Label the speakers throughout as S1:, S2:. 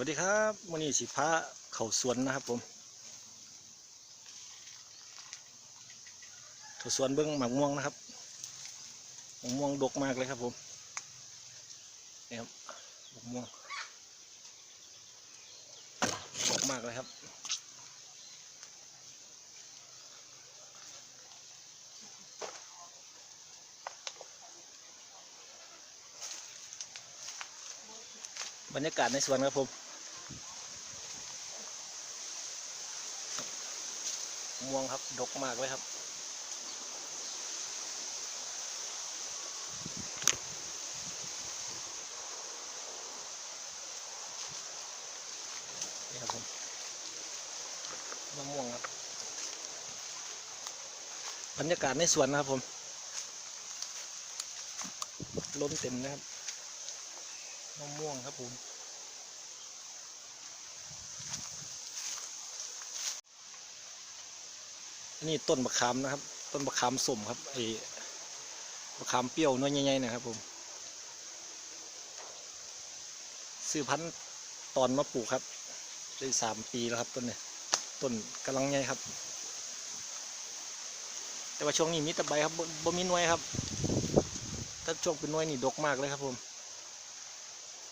S1: วัสดีครับวันนี้สิพาเขาสวนนะครับผมเขาสวนเบิ้องหมากม่วงนะครับหมากม่วงดกมากเลยครับผมนี่ครับหมากม่วงดกมากเลยครับบรรยากาศในสวนครับผม ม่วงครับ ดกมากเลยครับ นี่ครับผมมะม่วงครับ บรรยากาศในสวนนะครับผม ล้นเต็มนะครับ มะม่วงครับผม นนี้ต้นมะขามนะครับ ต้นมะขามสมครับไอ้มะขามเปรี้ยวน้อยใหญ่ๆนะครับผมซื้อพันธุ์ตอนมาปลูกครับได้สามปีแล้วครับต้นเนี่ยต้นกำลังใหญ่ครับ แต่ว่าช่วงนี้มีแต่ใบครับบ่มีหน่วยครับ ถ้าช่วงเป็นหน่วยนี่ดกมากเลยครับผม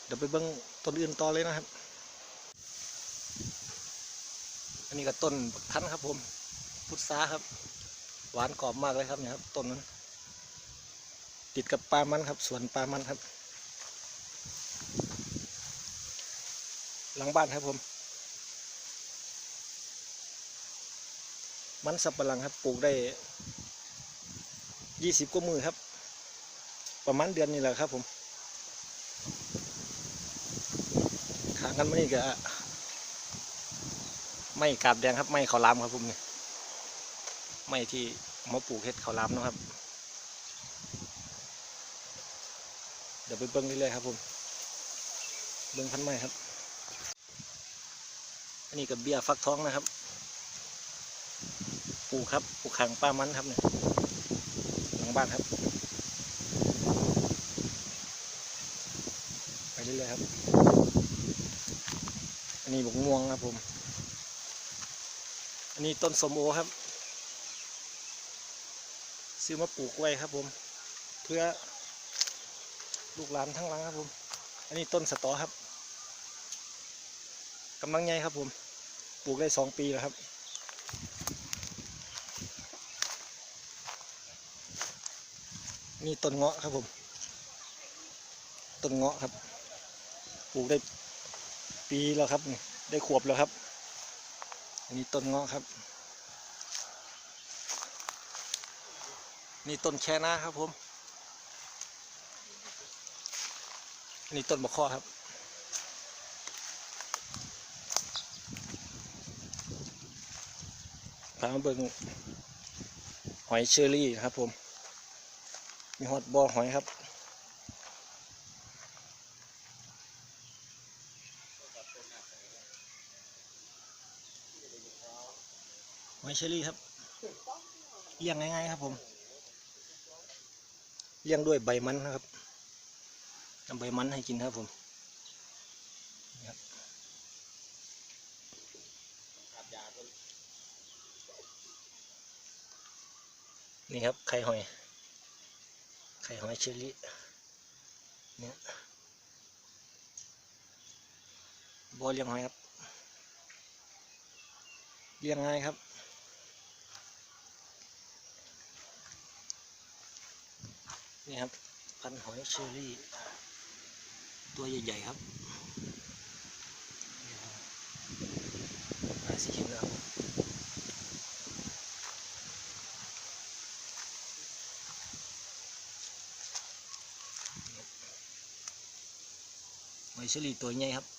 S1: เดี๋ยวไปเบิ้งต้นอื่นต่อเลยนะครับ อันนี้ก็ต้นพันธุ์ครับผม พุทราครับ หวานกรอบมากเลยครับเนี่ยครับต้นนั้น ติดกับปลามันครับสวนปลามันครับ หลังบ้านครับผม มันสับปะหลังครับปลูกได้ยี่สิบกว่ามือครับ ประมาณเดือนนี้แหละครับผมขางกันมานี่ก็ไม่กาบแดงครับ ไม่ขาวลามครับผมเนี่ย ไม่ที่มาปลูกเห็ดเขาล้ำนะครับ เดี๋ยวไปเบิ้งเรื่อยๆครับผมเบิ้งพันไม้ครับ อันนี้กับเบียร์ฟักท้องนะครับปลูกครับปลูกขังป้ามันครับเนี่ยหลังบ้านครับ ไปเรื่อยๆครับ อันนี้บกม่วงครับผม อันนี้ต้นสมโอครับ ซื้อมาปลูกไว้ครับผม เพื่อลูกหลานทั้งหลังครับผม อันนี้ต้นสตอครับกำลังใหญ่ครับผม ปลูกได้สองปีแล้วครับนี่ต้นเงาะครับผมต้นเงาะครับ ปลูกได้ปีแล้วครับ ได้ขวบแล้วครับ อันนี้ต้นเงาะครับ นี่ต้นแค่นาครับผม นี่ต้นบะข้อครับพามาเบิ่งหอยเชอรี่ครับผม มีฮอตบอหอยครับหอยเชอรี่ครับเลี้ยงง่ายๆครับผม เลี้ยงด้วยใบมันนะครับนำใบมันให้กินครับผมนี่ครับไข่หอย ไข่หอยเชอรี่เนี่ยบ่อเลี้ยงหอยครับ เลี้ยงง่ายครับ นี่ครับ พันหอยเชอรี่ ตัวใหญ่ๆครับปลาสีเขียวนะครับหอยเชอรี่ตัวใหญ่ครับ